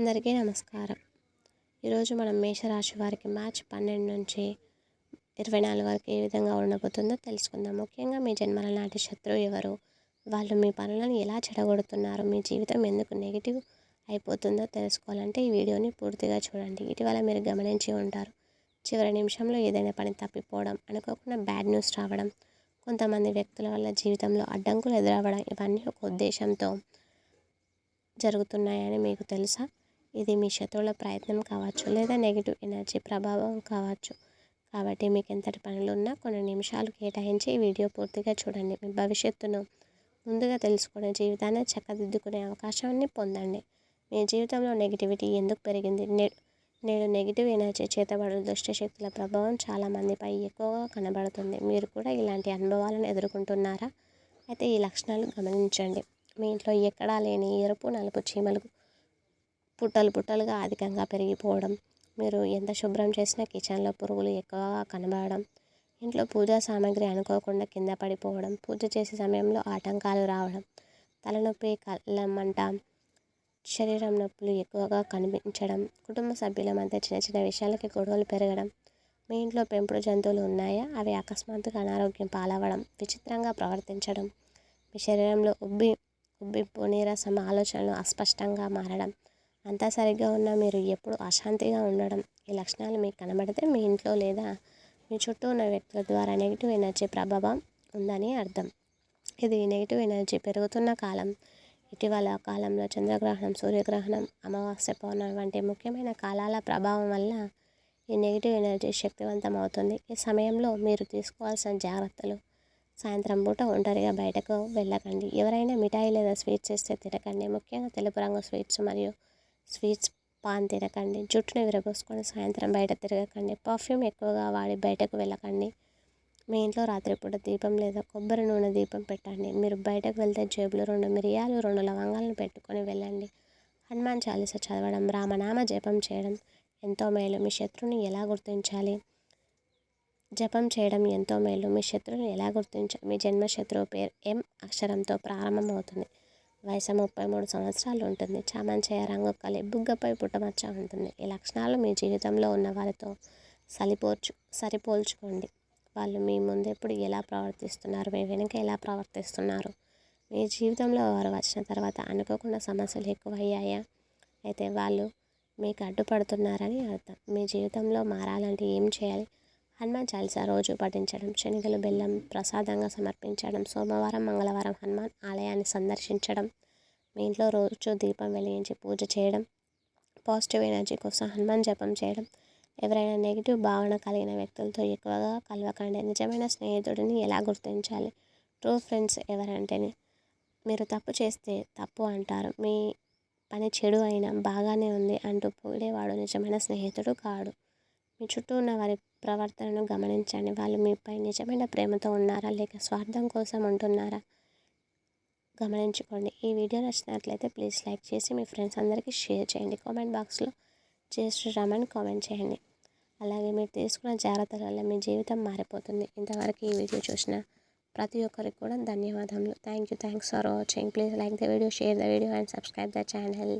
అందరికీ నమస్కారం. ఈరోజు మనం మేషరాశి వారికి మార్చి పన్నెండు నుంచి ఇరవై నాలుగు వరకు ఏ విధంగా ఉండబోతుందో తెలుసుకుందాం. ముఖ్యంగా మీ జన్మల నాటి శత్రువు ఎవరు? వాళ్ళు మీ పనులను ఎలా చెడగొడుతున్నారు? మీ జీవితం ఎందుకు నెగిటివ్ అయిపోతుందో తెలుసుకోవాలంటే ఈ వీడియోని పూర్తిగా చూడండి. ఇటీవల మీరు గమనించి ఉంటారు. చివరి నిమిషంలో ఏదైనా పని తప్పిపోవడం అనుకోకుండా బ్యాడ్ న్యూస్ రావడం కొంతమంది వ్యక్తుల వల్ల జీవితంలో అడ్డంకులు ఎదురవ్వడం ఇవన్నీ ఒక ఉద్దేశంతో జరుగుతున్నాయని మీకు తెలుసా? ఇది మీ శత్రువుల ప్రయత్నం కావచ్చు లేదా నెగిటివ్ ఎనర్జీ ప్రభావం కావచ్చు. కాబట్టి మీకు ఎంతటి పనులు ఉన్నా కొన్ని నిమిషాలు కేటాయించి ఈ వీడియో పూర్తిగా చూడండి. మీ భవిష్యత్తును ముందుగా తెలుసుకునే జీవితాన్ని చక్కదిద్దుకునే అవకాశాన్ని పొందండి. మీ జీవితంలో నెగిటివిటీ ఎందుకు పెరిగింది? నేడు నెగిటివ్ ఎనర్జీ చేతబడు దుష్ట శక్తుల ప్రభావం చాలామందిపై ఎక్కువగా కనబడుతుంది. మీరు కూడా ఇలాంటి అనుభవాలను ఎదుర్కొంటున్నారా? అయితే ఈ లక్షణాలు గమనించండి. మీ ఇంట్లో ఎక్కడా లేని ఎరుపు నలుపు చీమలు పుట్టలు పుట్టలుగా అధికంగా పెరిగిపోవడం మీరు ఎంత శుభ్రం చేసినా కిచెన్లో పురుగులు ఎక్కువగా కనబడడం ఇంట్లో పూజా సామాగ్రి అనుకోకుండా కింద పడిపోవడం పూజ చేసే సమయంలో ఆటంకాలు రావడం తలనొప్పి కళ్ళమంట శరీరం నొప్పులు ఎక్కువగా కనిపించడం కుటుంబ సభ్యుల మధ్య చిన్న చిన్న విషయాలకి గొడవలు పెరగడం మీ ఇంట్లో పెంపుడు జంతువులు ఉన్నాయా? అవి అకస్మాత్తుగా అనారోగ్యం పాలవడం విచిత్రంగా ప్రవర్తించడం మీ శరీరంలో ఉబ్బి ఉబ్బింపు నీరసం ఆలోచనలు అస్పష్టంగా మారడం అంతా సరిగ్గా ఉన్నా మీరు ఎప్పుడు అశాంతిగా ఉండడం. ఈ లక్షణాలు మీకు కనబడితే మీ ఇంట్లో లేదా మీ చుట్టూ ఉన్న వ్యక్తుల ద్వారా నెగిటివ్ ఎనర్జీ ప్రభావం ఉందని అర్థం. ఇది నెగిటివ్ ఎనర్జీ పెరుగుతున్న కాలం. ఇటీవల కాలంలో చంద్రగ్రహణం సూర్యగ్రహణం అమావాస్య పౌర్ణమి వంటి ముఖ్యమైన కాలాల ప్రభావం వల్ల ఈ నెగిటివ్ ఎనర్జీ శక్తివంతం అవుతుంది ఈ సమయంలో మీరు తీసుకోవాల్సిన జాగ్రత్తలు. సాయంత్రం పూట ఒంటరిగా బయటకు వెళ్ళకండి. ఎవరైనా మిఠాయి లేదా స్వీట్స్ ఇస్తే తినకండి. ముఖ్యంగా తెలుపు రంగు స్వీట్స్ మరియు స్వీట్స్ పాన్ తినకండి జుట్టుని విరబోసుకొని సాయంత్రం బయట తిరగకండి పర్ఫ్యూమ్ ఎక్కువగా వాడి బయటకు వెళ్ళకండి. మీ ఇంట్లో రాత్రిపూట దీపం లేదా కొబ్బరి నూనె దీపం పెట్టండి. మీరు బయటకు వెళ్తే జేబులో రెండు మిరియాలు రెండు లవంగాలను పెట్టుకొని వెళ్ళండి. హనుమాన్ చాలీస చదవడం రామనామ జపం చేయడం ఎంతో మేలు. మీ శత్రువుని ఎలా గుర్తించాలి? జపం చేయడం ఎంతో మేలు. మీ శత్రువుని ఎలా గుర్తించాలి మీ జన్మ శత్రువు పేరు ఎం అక్షరంతో ప్రారంభమవుతుంది. వయసు ముప్పై మూడు సంవత్సరాలు ఉంటుంది. చామంచయ్య రంగు కలి బుగ్గపై పుట్టమచ్చ ఉంటుంది. ఈ లక్షణాలు మీ జీవితంలో ఉన్న వారితో సరిపోర్చు సరిపోల్చుకోండి. వాళ్ళు మీ ముందెప్పుడు ఎలా ప్రవర్తిస్తున్నారు? మీ వెనుక ఎలా ప్రవర్తిస్తున్నారు? మీ జీవితంలో వారు వచ్చిన తర్వాత అనుకోకుండా సమస్యలు ఎక్కువయ్యాయా? అయితే వాళ్ళు మీకు అడ్డుపడుతున్నారని అర్థం. మీ జీవితంలో మారాలంటే ఏం చేయాలి? హనుమాన్ చాలీసా రోజు పఠించడం శనిగలు బెల్లం ప్రసాదంగా సమర్పించడం సోమవారం మంగళవారం హనుమాన్ ఆలయాన్ని సందర్శించడం మీ ఇంట్లో రోజు దీపం వెలిగించి పూజ చేయడం పాజిటివ్ ఎనర్జీ కోసం హనుమాన్ జపం చేయడం ఎవరైనా నెగిటివ్ భావన కలిగిన వ్యక్తులతో ఎక్కువగా కలవకండి. నిజమైన స్నేహితుడిని ఎలా గుర్తించాలి? ట్రూ ఫ్రెండ్స్ ఎవరంటేనే మీరు తప్పు చేస్తే తప్పు అంటారు. మీ పని చెడు అయినా బాగానే ఉంది అంటూ పోడేవాడు నిజమైన స్నేహితుడు కాడు. మీ చుట్టూ ఉన్న వారి ప్రవర్తనను గమనించండి. వాళ్ళు మీపై నిజమైన ప్రేమతో ఉన్నారా? లేక స్వార్థం కోసం ఉంటున్నారా? గమనించుకోండి. ఈ వీడియో నచ్చినట్లయితే ప్లీజ్ లైక్ చేసి మీ ఫ్రెండ్స్ అందరికీ షేర్ చేయండి. కామెంట్ బాక్స్లో జయ శ్రీరామ్ అని కామెంట్ చేయండి. అలాగే మీరు తీసుకున్న జాగ్రత్తల వల్ల మీ జీవితం మారిపోతుంది. ఇంతవరకు ఈ వీడియో చూసిన ప్రతి ఒక్కరికి కూడా ధన్యవాదములు. Thank you thanks for watching please like the video share the video and subscribe the channel